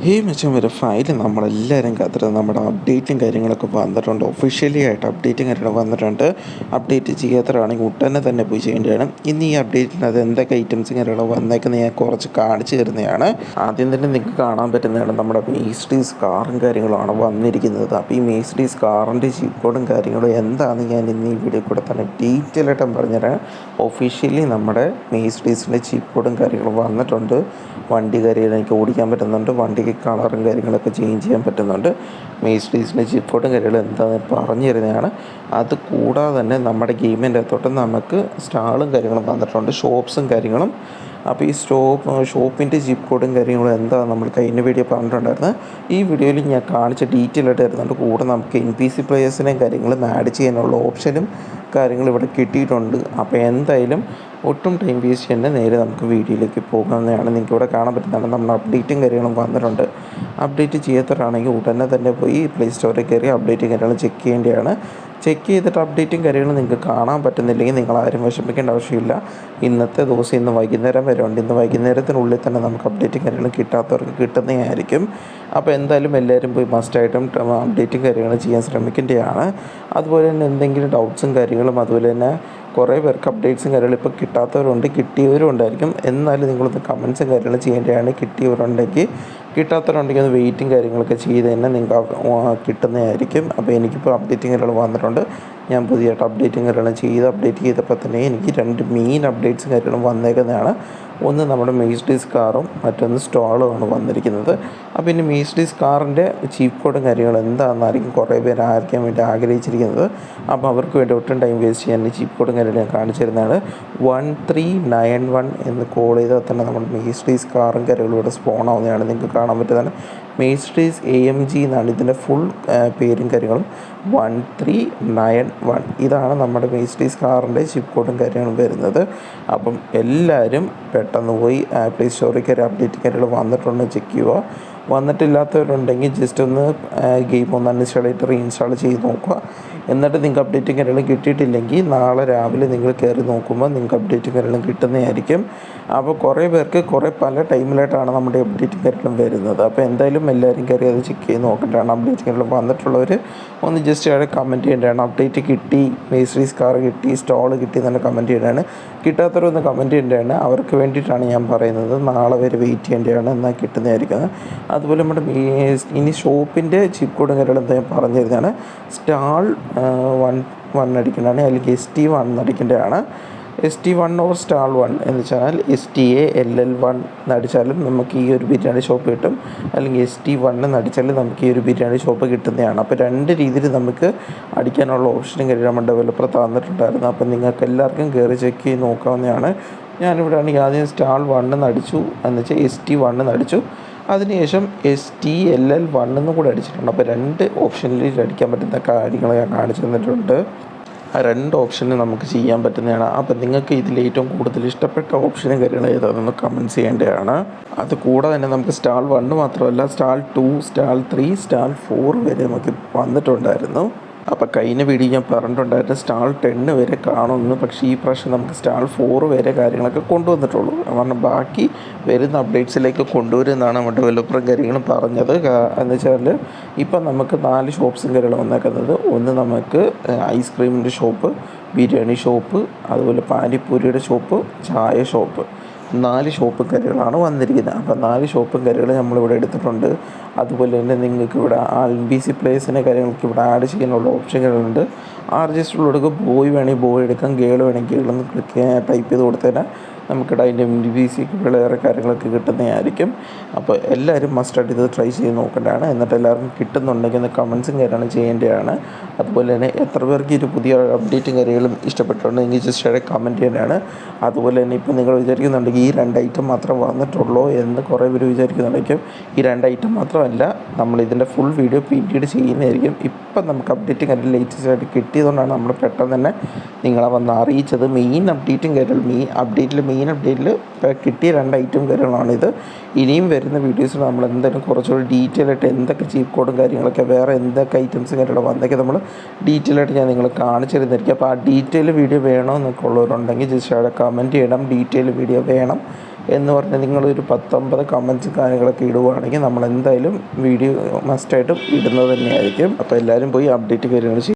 ഈ മെച്ചം വരെ ഫയൽ നമ്മളെല്ലാവരും കാത്തിരുന്ന് നമ്മുടെ അപ്ഡേറ്റും കാര്യങ്ങളൊക്കെ വന്നിട്ടുണ്ട്. ഒഫീഷ്യലി ആയിട്ട് അപ്ഡേറ്റും കാര്യങ്ങളും വന്നിട്ടുണ്ട്. അപ്ഡേറ്റ് ചെയ്യാത്തവരാണെങ്കിൽ ഉടനെ തന്നെ പോയി ചെയ്യേണ്ടതാണ് ഇനി ഈ അപ്ഡേറ്റിനകത്ത് എന്തൊക്കെ ഐറ്റംസ് കാര്യങ്ങളും വന്നേക്കുന്നത് ഞാൻ കുറച്ച് കാണിച്ചു തരുന്നതാണ്. ആദ്യം തന്നെ നിങ്ങൾക്ക് കാണാൻ പറ്റുന്നതാണ് നമ്മുടെ മേസ്ഡീസ് കാറും കാര്യങ്ങളുമാണ് വന്നിരിക്കുന്നത്. അപ്പോൾ ഈ മേസ്ഡീസ് കാറിന്റെ ചീപ്പ് കോഡും കാര്യങ്ങളും എന്താണെന്ന് ഞാൻ ഇന്ന് ഈ വീഡിയോ കൂടെ തന്നെ ഡീറ്റെയിൽ ആയിട്ട് പറഞ്ഞുതരാം. ഒഫീഷ്യലി നമ്മുടെ മേസ്ഡീസിന്റെ ചീപ്പ് കോഡും കാര്യങ്ങളും വന്നിട്ടുണ്ട്. വണ്ടി കാര്യങ്ങൾ എനിക്ക് ഓടിക്കാൻ പറ്റുന്നുണ്ട്. വണ്ടിക്ക് കളറും കാര്യങ്ങളൊക്കെ ചേഞ്ച് ചെയ്യാൻ പറ്റുന്നുണ്ട്. മേസ്ഡീസിന്റെ ചീപ്പ് കോഡും കാര്യങ്ങളും എന്താണെന്ന് പറഞ്ഞു തരുന്നതാണ്. അത് കൂടാതെ തന്നെ നമ്മുടെ ഗെയിമിന്റെ അകത്തോട്ട് നമുക്ക് സ്റ്റാളും കാര്യങ്ങളും വന്നിട്ടുണ്ട്. ഷോപ്സും കാര്യങ്ങളും അപ്പോൾ ഈ സ്റ്റോപ്പ് ഷോപ്പിന്റെ ജിപ്പ് കോഡും കാര്യങ്ങളും എന്താ നമ്മൾ കഴിഞ്ഞ വീഡിയോ പറഞ്ഞിട്ടുണ്ടായിരുന്നത് ഈ വീഡിയോയിൽ ഞാൻ കാണിച്ച ഡീറ്റെയിൽ ആയിട്ട് തരുന്നുണ്ട്. കൂടെ നമുക്ക് എൻ പി സി പ്ലേയേഴ്സിനെയും കാര്യങ്ങളും ആഡ് ചെയ്യാനുള്ള ഓപ്ഷനും കാര്യങ്ങൾ ഇവിടെ കിട്ടിയിട്ടുണ്ട്. അപ്പോൾ എന്തായാലും ഒട്ടും ടൈം വേസ്റ്റ് ചെയ്യേണ്ട നേരെ നമുക്ക് വീഡിയോയിലേക്ക് പോകുന്നതാണ് നിങ്ങൾക്ക് ഇവിടെ കാണാൻ പറ്റുന്നതാണ്. നമ്മുടെ അപ്ഡേറ്റും കാര്യങ്ങളും വന്നിട്ടുണ്ട്. അപ്ഡേറ്റ് ചെയ്യാത്തവരാണെങ്കിൽ ഉടനെ തന്നെ പോയി പ്ലേ സ്റ്റോറിൽ കയറി അപ്ഡേറ്റ് കാര്യങ്ങളും ചെക്ക് ചെയ്യേണ്ടതാണ്. ചെക്ക് ചെയ്തിട്ട് അപ്ഡേറ്റും കാര്യങ്ങളും നിങ്ങൾക്ക് കാണാൻ പറ്റുന്നില്ലെങ്കിൽ നിങ്ങൾ ആരും വിഷമിക്കേണ്ട ആവശ്യമില്ല. ഇന്നത്തെ ദിവസം ഇന്ന് വൈകുന്നേരം വരെ ഉണ്ട്. ഇന്ന് വൈകുന്നേരത്തിനുള്ളിൽ തന്നെ നമുക്ക് അപ്ഡേറ്റും കാര്യങ്ങളും കിട്ടാത്തവർക്ക് കിട്ടുന്നതായിരിക്കും. അപ്പോൾ എന്തായാലും എല്ലാവരും പോയി മസ്റ്റായിട്ടും അപ്ഡേറ്റും കാര്യങ്ങളും ചെയ്യാൻ ശ്രമിക്കേണ്ടതാണ്. അതുപോലെ തന്നെ എന്തെങ്കിലും ഡൗട്ട്സും കാര്യങ്ങളും അതുപോലെ തന്നെ കുറേ പേർക്ക് അപ്ഡേറ്റ്സും കാര്യങ്ങളും ഇപ്പോൾ കിട്ടാത്തവരുണ്ട് കിട്ടിയവരും ഉണ്ടായിരിക്കും എന്നാലും നിങ്ങളൊന്ന് കമൻസും കാര്യങ്ങളും ചെയ്യേണ്ടതാണ്. കിട്ടിയവരുണ്ടെങ്കിൽ കിട്ടാത്തവരുണ്ടെങ്കിൽ ഒന്ന് വെയിറ്റും കാര്യങ്ങളൊക്കെ ചെയ്ത് തന്നെ നിങ്ങൾക്ക് കിട്ടുന്നതായിരിക്കും. അപ്പോൾ എനിക്കിപ്പോൾ അപ്ഡേറ്റും കാര്യങ്ങൾ വന്നിട്ടുണ്ട്. ഞാൻ പുതിയതായിട്ട് അപ്ഡേറ്റും കാര്യങ്ങളും ചെയ്ത് അപ്ഡേറ്റ് ചെയ്തപ്പോൾ തന്നെ എനിക്ക് രണ്ട് മെയിൻ അപ്ഡേറ്റ്സും കാര്യങ്ങളും വന്നേക്കുന്നതാണ്. ഒന്ന് നമ്മുടെ മേസ്ഡീസ് കാറും മറ്റൊന്ന് സ്റ്റോളുമാണ് വന്നിരിക്കുന്നത്. അപ്പോൾ ഇനി മേസ്ഡീസ് കാറിന്റെ ചീപ്പ് കോഡും കാര്യങ്ങളും എന്താണെന്നായിരിക്കും കുറേ പേര് ആയിരിക്കാൻ വേണ്ടി ആഗ്രഹിച്ചിരിക്കുന്നത്. അപ്പോൾ അവർക്ക് വേണ്ടി ഒട്ടും ടൈം വേസ്റ്റ് ചെയ്യാൻ ചീപ്പ് കോഡും കാര്യങ്ങളും ഞാൻ കാണിച്ചു തരുന്നതാണ് വൺ ത്രീ നയൻ വൺ എന്ന് കോൾ ചെയ്താൽ തന്നെ നമ്മുടെ മേസ്ട്രീസ് കാറും കരകളും ഇവിടെ സ്പോൺ ആവുന്നതാണ്. നിങ്ങൾക്ക് കാണാൻ പറ്റുന്നതാണ്. മേസ്ട്രീസ് എ എം ജി എന്നാണ് ഇതിന്റെ ഫുൾ പേരും കാര്യങ്ങളും. വൺ ത്രീ നയൻ വൺ ഇതാണ് നമ്മുടെ മേസ്ട്രീസ് കാറിന്റെ ചിപ്പ് കോഡും കാര്യങ്ങളും വരുന്നത്. അപ്പം എല്ലാവരും പെട്ടെന്ന് പോയി പ്ലേ സ്റ്റോറിൽ കയറി അപ്ഡേറ്റ് കാര്യങ്ങൾ വന്നിട്ടുണ്ടോ ചെക്ക് ചെയ്യുക. വന്നിട്ടില്ലാത്തവരുണ്ടെങ്കിൽ ജസ്റ്റ് ഒന്ന് ഗെയിം ഒന്ന് അൺഇൻസ്റ്റാൾ ചെയ്തിട്ട് റീഇൻസ്റ്റാൾ ചെയ്ത് നോക്കുക. എന്നിട്ട് നിങ്ങൾക്ക് അപ്ഡേറ്റും കാര്യങ്ങളും കിട്ടിയിട്ടില്ലെങ്കിൽ നാളെ രാവിലെ നിങ്ങൾ കയറി നോക്കുമ്പോൾ നിങ്ങൾക്ക് അപ്ഡേറ്റും കാര്യങ്ങളും കിട്ടുന്നതായിരിക്കും. അപ്പോൾ കുറേ പേർക്ക് കുറേ പല ടൈമിലായിട്ടാണ് നമ്മുടെ അപ്ഡേറ്റും കാര്യങ്ങളും വരുന്നത്. അപ്പോൾ എന്തായാലും എല്ലാവരും കയറി അത് ചെക്ക് ചെയ്ത് നോക്കിയിട്ടാണ് അപ്ഡേറ്റ് കാര്യങ്ങളും വന്നിട്ടുള്ളവർ ഒന്ന് ജസ്റ്റ് അവിടെ കമന്റ് ചെയ്യേണ്ടതാണ്. അപ്ഡേറ്റ് കിട്ടി മേസ്ട്രീസ് കാർ കിട്ടി സ്റ്റോൾ കിട്ടി എന്നൊക്കെ കമന്റ് ചെയ്യേണ്ടതാണ്. കിട്ടാത്തവരൊന്ന് കമന്റ് ചെയ്യേണ്ടതാണ്. അവർക്ക് വേണ്ടിയിട്ടാണ് ഞാൻ പറയുന്നത്. നാളെ വരെ വെയിറ്റ് ചെയ്യേണ്ടതാണ്. എന്നാൽ കിട്ടുന്നതായിരിക്കും. അതുപോലെ നമ്മുടെ ഇനി ഷോപ്പിന്റെ ചിപ്പ് കോഡും കാര്യങ്ങളും എന്താ ഞാൻ പറഞ്ഞു തരുന്നതാണ്. സ്റ്റാൾ വൺ വൺ അടിക്കേണ്ടതാണ്. അല്ലെങ്കിൽ S T one അടിക്കേണ്ടതാണ് S T one or stall one എന്ന് വെച്ചാൽ S T A L L one എന്നടിച്ചാലും നമുക്ക് ഈ ഒരു ബിരിയാണി ഷോപ്പ് കിട്ടും. അല്ലെങ്കിൽ എസ് ടി വൺ എന്നടിച്ചാലും നമുക്ക് ഈ ഒരു ബിരിയാണി ഷോപ്പ് കിട്ടുന്നതാണ്. അപ്പോൾ രണ്ട് രീതിയിൽ നമുക്ക് അടിക്കാനുള്ള ഓപ്ഷനും കാര്യം നമ്മൾ ഡെവലപ്പർ തന്നിട്ടുണ്ടായിരുന്നു. അപ്പോൾ നിങ്ങൾക്ക് എല്ലാവർക്കും കയറി ചെക്ക് ചെയ്ത് നോക്കാവുന്നതാണ്. ഞാനിവിടെ ആണെങ്കിൽ ആദ്യം സ്റ്റാൾ വൺ എന്നടിച്ചു എന്ന് വെച്ചാൽ എസ് ടി വൺ എന്ന് അടിച്ചു അതിനുശേഷം S T L L one എന്നും കൂടെ അടിച്ചിട്ടുണ്ട്. അപ്പോൾ രണ്ട് ഓപ്ഷനിൽ അടിക്കാൻ പറ്റുന്ന കാര്യങ്ങൾ ഞാൻ കാണിച്ചു തന്നിട്ടുണ്ട്. ആ രണ്ട് ഓപ്ഷനും നമുക്ക് ചെയ്യാൻ പറ്റുന്നതാണ്. അപ്പം നിങ്ങൾക്ക് ഇതിൽ ഏറ്റവും കൂടുതൽ ഇഷ്ടപ്പെട്ട ഓപ്ഷനും കാര്യങ്ങളും ഏതാണെന്ന് കമന്റ് ചെയ്യേണ്ടതാണ്. അത് കൂടാതെ തന്നെ നമുക്ക് സ്റ്റാൾ വണ്ണ് മാത്രമല്ല stall two stall three stall four വരെ നമുക്ക് വന്നിട്ടുണ്ടായിരുന്നു. അപ്പോൾ കഴിഞ്ഞ വീഡിയോ ഞാൻ പറഞ്ഞിട്ടുണ്ടായിരുന്നു സ്റ്റാൾ ടെന്ന് വരെ കാണുമെന്ന്. പക്ഷേ ഈ പ്രാവശ്യം നമുക്ക് സ്റ്റാൾ ഫോർ വരെ കാര്യങ്ങളൊക്കെ കൊണ്ടുവന്നിട്ടുള്ളൂ. കാരണം ബാക്കി വരുന്ന അപ്ഡേറ്റ്സിലേക്ക് കൊണ്ടുവരുമെന്നാണ് നമ്മുടെ ഡെവലപ്പറും കാര്യങ്ങളും പറഞ്ഞത്. എന്ന് വെച്ചാൽ ഇപ്പം നമുക്ക് നാല് ഷോപ്സും കാര്യങ്ങളും വന്നേക്കുന്നത്. ഒന്ന് നമുക്ക് ഐസ്ക്രീമിന്റെ ഷോപ്പ് ബിരിയാണി ഷോപ്പ് അതുപോലെ പാനിപ്പൂരിയുടെ ഷോപ്പ് ചായ ഷോപ്പ് നാല് ഷോപ്പ് കറികളാണ് വന്നിരിക്കുന്നത്. അപ്പോൾ നാല് ഷോപ്പ് കറികൾ നമ്മളിവിടെ എടുത്തിട്ടുണ്ട്. അതുപോലെ തന്നെ നിങ്ങൾക്ക് ഇവിടെ ആൽ ബി സി പ്ലേസിന്റെ കാര്യങ്ങൾക്ക് ഇവിടെ ആഡ് ചെയ്യാനുള്ള ഓപ്ഷനുകളുണ്ട്. ആ രജിസ്റ്ററിൽ ബോയ് വേണമെങ്കിൽ ബോയ് എടുക്കാം. ഗേൾ വേണമെങ്കിൽ ഗേൾ ഒന്ന് ക്ലിക്ക് ടൈപ്പ് ചെയ്ത് കൊടുത്തതിനാൽ നമുക്ക് അതിന്റെ ബി സി വേറെ കാര്യങ്ങളൊക്കെ കിട്ടുന്നതായിരിക്കും. അപ്പോൾ എല്ലാവരും മസ്റ്റായിട്ട് ഇത് ട്രൈ ചെയ്ത് നോക്കേണ്ടതാണ്. എന്നിട്ട് എല്ലാവർക്കും കിട്ടുന്നുണ്ടെങ്കിൽ ഒന്ന് കമൻസും കാര്യങ്ങളും ചെയ്യേണ്ടതാണ്. അതുപോലെ തന്നെ എത്ര പേർക്ക് ഇത് പുതിയ അപ്ഡേറ്റും കാര്യങ്ങളും ഇഷ്ടപ്പെട്ടുണ്ടെങ്കിൽ ജസ്റ്റ് അവിടെ കമന്റ് ചെയ്യേണ്ടതാണ്. അതുപോലെ തന്നെ ഇപ്പോൾ നിങ്ങൾ വിചാരിക്കുന്നുണ്ടെങ്കിൽ ഈ രണ്ട് ഐറ്റം മാത്രം വന്നിട്ടുള്ളൂ എന്ന് കുറേ പേര് വിചാരിക്കുന്നുണ്ടെങ്കിൽ ഈ രണ്ട് ഐറ്റം മാത്രമല്ല നമ്മൾ ഇതിന്റെ ഫുൾ വീഡിയോ പിന്നീട് ചെയ്യുന്നതായിരിക്കും. ഇപ്പം നമുക്ക് അപ്ഡേറ്റും കാര്യം ലേറ്റസ്റ്റ് ആയിട്ട് കിട്ടിയതുകൊണ്ടാണ് നമ്മൾ പെട്ടെന്ന് തന്നെ നിങ്ങളെ വന്ന് അറിയിച്ചത്. മെയിൻ അപ്ഡേറ്റും കാര്യങ്ങൾ മെയിൻ അപ്ഡേറ്റിൽ മെയിൻ അപ്ഡേറ്റിൽ കിട്ടിയ രണ്ട് ഐറ്റം ഇത്. ഇനിയും വരുന്ന വീഡിയോസിൽ നമ്മൾ എന്തെങ്കിലും കുറച്ചുകൂടി ഡീറ്റെയിൽ ആയിട്ട് എന്തൊക്കെ ചീപ്പ് കോഡും കാര്യങ്ങളൊക്കെ വേറെ എന്തൊക്കെ ഐറ്റംസ് കാര്യങ്ങളും അതൊക്കെ നമ്മൾ ഡീറ്റെയിൽ ആയിട്ട് ഞാൻ നിങ്ങൾ കാണിച്ചു തരുന്നതായിരിക്കും. അപ്പോൾ ആ ഡീറ്റെയിൽ വീഡിയോ വേണമെന്നൊക്കെ ഉള്ളവരുണ്ടെങ്കിൽ ജസ്റ്റ് അവിടെ കമന്റ് ചെയ്യണം. ഡീറ്റെയിൽ വീഡിയോ വേണം. എന്ന് പറഞ്ഞ് നിങ്ങളൊരു പത്തൊമ്പത് കമന്റ്സ് കാര്യങ്ങളൊക്കെ ഇടുവാണെങ്കിൽ നമ്മൾ എന്തായാലും വീഡിയോ മസ്റ്റായിട്ടും ഇടുന്നത് തന്നെയായിരിക്കും. അപ്പോൾ എല്ലാവരും പോയി അപ്ഡേറ്റ് കാര്യങ്ങൾ ചെയ്യും.